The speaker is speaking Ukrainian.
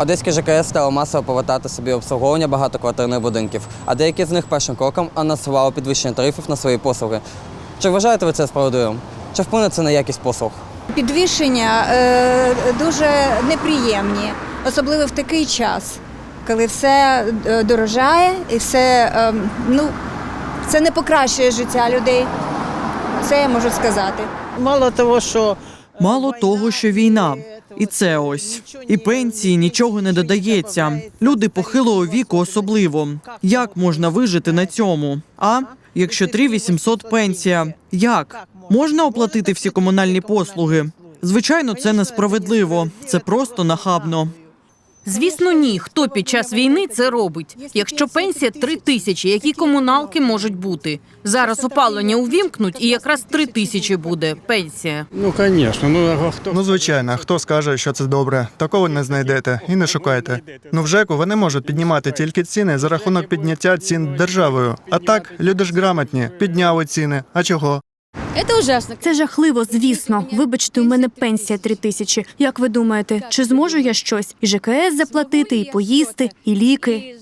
Одеський ЖКС стало масово повертати собі обслуговування багатоквартирних будинків, а деякі з них першим кроком анонсували підвищення тарифів на свої послуги. Чи вважаєте ви це справедливим? Чи вплине це на якість послуг? Підвищення е, дуже неприємні, особливо в такий час, коли все е, дорожає і все, е, ну, це не покращує життя людей. Це я можу сказати. Мало того, що Мало того, що війна, і це ось і пенсії нічого не додається. Люди похилого віку особливо. Як можна вижити на цьому? А якщо 3800 пенсія, як можна оплатити всі комунальні послуги? Звичайно, це несправедливо. Це просто нахабно. Звісно, ні. Хто під час війни це робить? Якщо пенсія три тисячі, які комуналки можуть бути? Зараз опалення увімкнуть, і якраз три тисячі буде пенсія. Ну, звісно, ну а хто Ну, звичайно, хто скаже, що це добре, такого не знайдете і не шукайте. Ну в ЖЕКу вони можуть піднімати тільки ціни за рахунок підняття цін державою. А так, люди ж грамотні, підняли ціни. А чого? Це жахливо, звісно. Вибачте, у мене пенсія три тисячі. Як ви думаєте, чи зможу я щось? І ЖКС заплатити, і поїсти, і ліки.